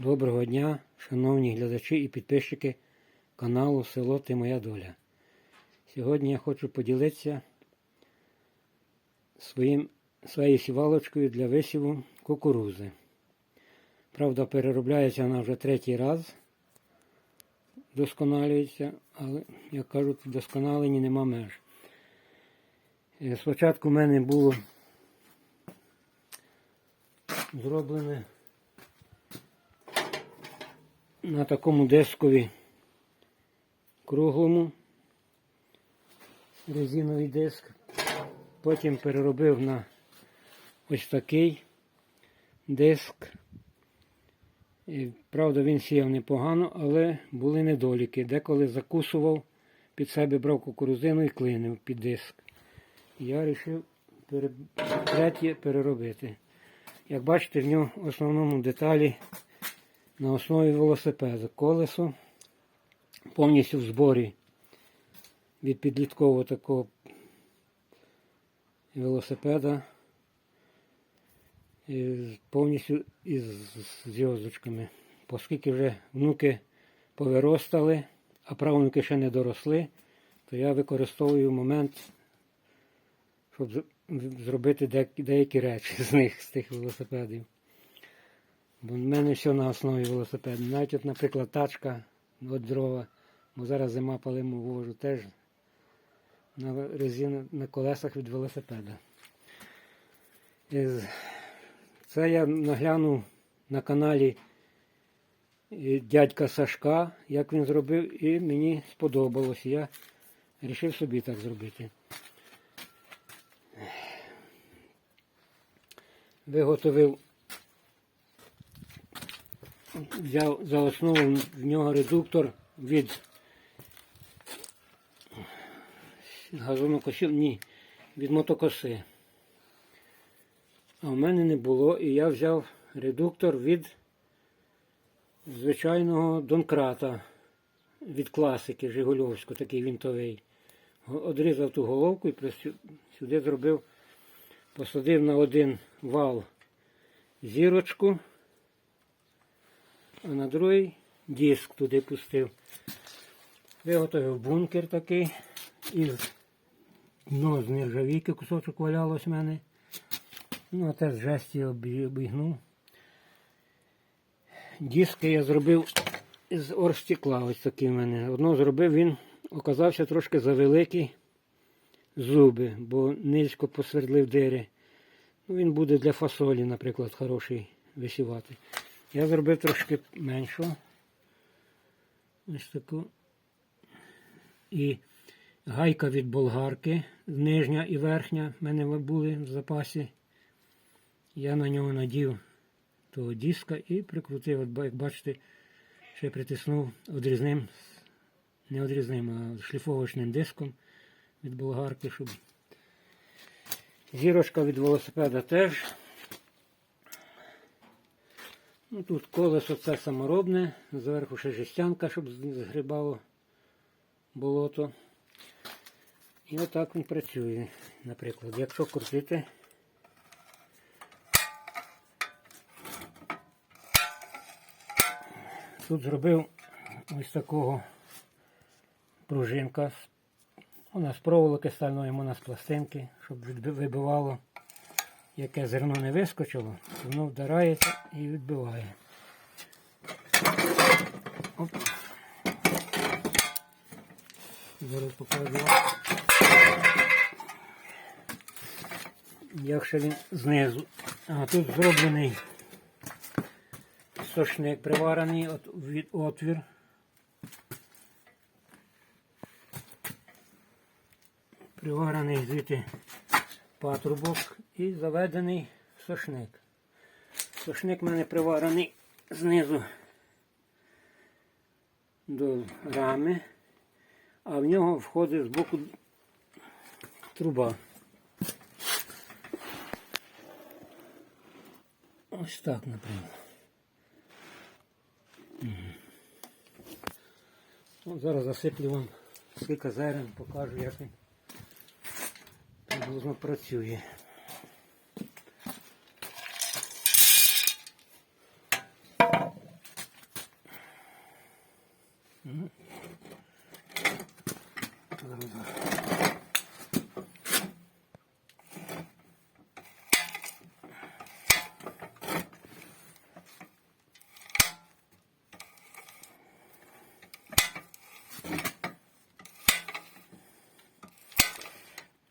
Доброго дня, шановні глядачі і підписчики каналу Село Ти Моя Доля. Сьогодні я хочу поділитися своїм, своєю сівалочкою для висіву кукурузи. Правда, переробляється вона вже третій раз, досконалюється, але, як кажуть, вдосконалені нема меж. Е, Спочатку в мене було зроблене на такому дискові круглому резиновий диск. Потім переробив на ось такий диск. І, правда, він сіяв непогано, але були недоліки. Деколи закусував, під себе брав кукурузину і клинив під диск. Я вирішив третє переробити. Як бачите, в нього в основному деталі на основі велосипеда. Колесо повністю в зборі від підліткового такого велосипеда. І повністю із зв'язочками. Оскільки вже внуки повиростали, а правнуки ще не доросли, то я використовую момент, щоб зробити деякі- речі з них, з тих велосипедів. Бо в мене все на основі велосипеду. Навіть, от, наприклад, тачка от дрова, бо зараз зима палимо вожу теж на резину, на колесах від велосипеда. І Це я наглянув на каналі дядька Сашка, як він зробив, і мені сподобалось. Я вирішив собі так зробити. Виготовив взяв за основу в нього редуктор від газонокосів, ні, від мотокоси. А в мене не було, і я взяв редуктор від звичайного донкрата, від класики Жигульовського, такий вінтовий. Одрізав ту головку і сюди зробив, посадив на один вал зірочку а на другий диск туди пустив. Виготовив бункер такий із дно з нержавійки кусочок валялось в мене. Ну, а те з жесті обі- обігнув. Диски я зробив з оргстекла, ось такий в мене. Одно зробив, він оказався трошки завеликий зуби, бо низько посвердлив дири. Ну, він буде для фасолі, наприклад, хороший висівати. Я зробив трошки меншу. Ось таку. І гайка від болгарки, нижня і верхня в мене були в запасі. Я на нього надів того диска і прикрутив, от, як бачите, ще притиснув одрізним, не одрізним, а шліфовочним диском від болгарки, щоб зірочка від велосипеда теж. Ну, тут колесо це саморобне, зверху ще жестянка, щоб згрібало болото. І отак він працює, наприклад. Якщо крутити, тут зробив ось такого пружинка. Вона з проволоки стальної, вона з пластинки, щоб вибивало яке зерно не вискочило, воно вдарається і відбиває. Оп. Зараз покажу. Як ще він знизу. А тут зроблений сошник приварений від отвір. Приварений звідти патрубок і заведений сошник. Сошник в мене приварений знизу до рами, а в нього входить з боку труба. Ось так, наприклад. Зараз засиплю вам скільки зерен, покажу, як він приблизно працює.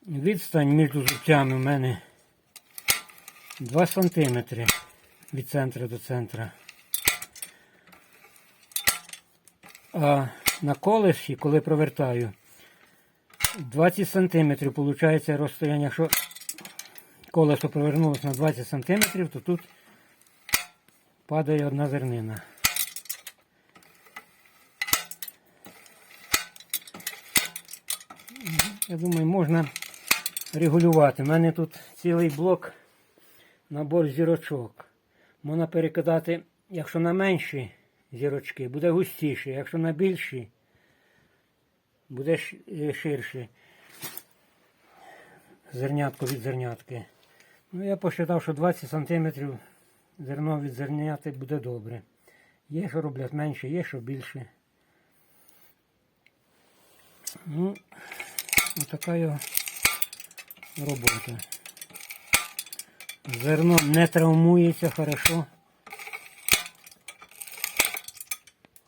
Відстань між зубцями у мене 2 сантиметри від центра до центра. А на колесі, коли провертаю, 20 сантиметрів виходить розстояння. Якщо колесо повернулося на 20 сантиметрів, то тут падає одна зернина. Я думаю, можна регулювати. У мене тут цілий блок набор зірочок. Можна перекидати, якщо на менші зірочки, буде густіше, якщо на більші, буде е, ширше. Зернятко від зернятки. Ну, я посчитав, що 20 см зерно від зерняти буде добре. Є, що роблять менше, є, що більше. Ну, отака його робота. Зерно не травмується хорошо.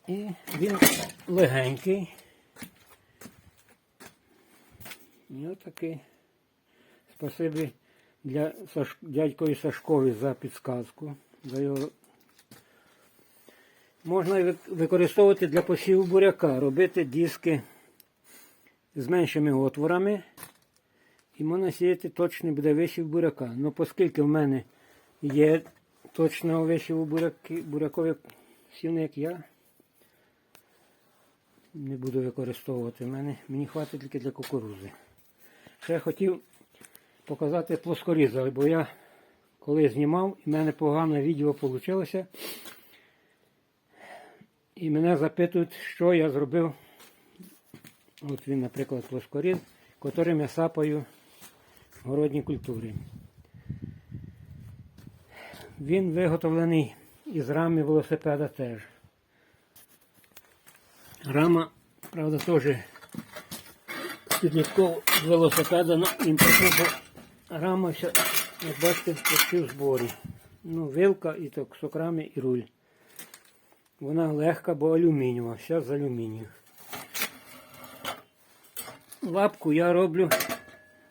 І він легенький. І отакий. Спасибі для Саш... дядькові Сашкові за підсказку. За його... Можна використовувати для посіву буряка, робити диски з меншими отворами. І можна сіяти точний буде висів буряка. Ну, оскільки в мене є точного висіву буряки, буряковий сівник, я не буду використовувати. Мене, мені хватить тільки для кукурузи. Ще я хотів показати плоскоріза, бо я коли знімав, і в мене погане відео вийшло. І мене запитують, що я зробив. От він, наприклад, плоскоріз, котрим я сапаю городні культури. Він виготовлений із рами велосипеда теж. Рама, правда, теж підлітков велосипеда, імпортна, бо рама як бачите, почти в зборі. Ну, вилка і так, сокрами і руль. Вона легка, бо алюмінієва, вся з алюмінію. Лапку я роблю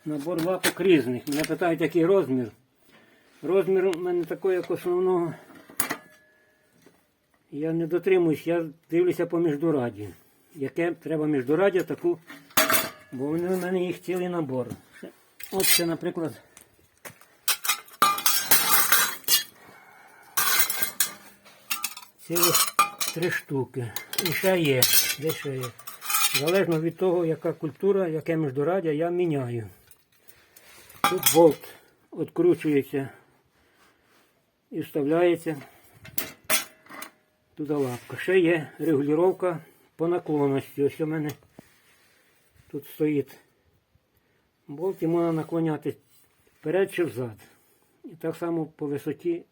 набор лапок різних. Мене питають, який розмір. Розмір у мене такий, як основного. Я не дотримуюсь, я дивлюся по міждураді. Яке треба міждураддя, таку, бо у мене їх цілий набор. От це, наприклад. Цілих три штуки. І ще є. Де ще є? Залежно від того, яка культура, яке міждураддя, я міняю. Тут болт відкручується і вставляється туди лапка. Ще є регулювання по наклонності. Ось у мене тут стоїть болт і можна наклоняти вперед чи взад. І так само по висоті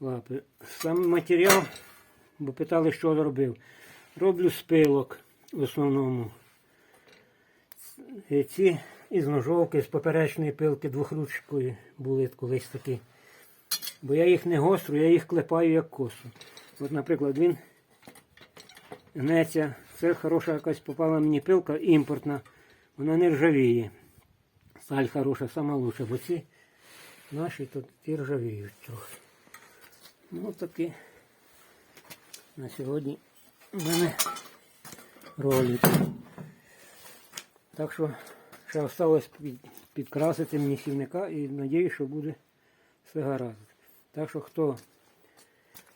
лапи. Сам матеріал, бо питали, що зробив. Роблю з пилок в основному. Ці із ножовки, з поперечної пилки двохручкою були колись такі. Бо я їх не гостру, я їх клепаю як косу. От, наприклад, він гнеться. Це хороша якась попала мені пилка імпортна. Вона не ржавіє. Сталь хороша, сама лучша, бо ці наші тут ті ржавіють трохи. Ну такі на сьогодні в мене ролик. Так що ще осталось під, підкрасити мені сівника і надію, що буде все гаразд. Так що хто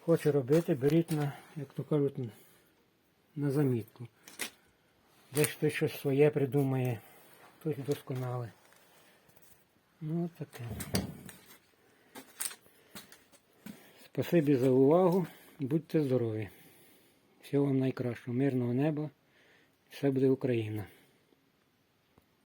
хоче робити, беріть на, як то кажуть, на- замітку. Десь хтось щось своє придумає, хтось досконале. Ну таке. Спасибі за увагу. Будьте здорові. Всього вам найкращого, мирного неба. Все буде Україна.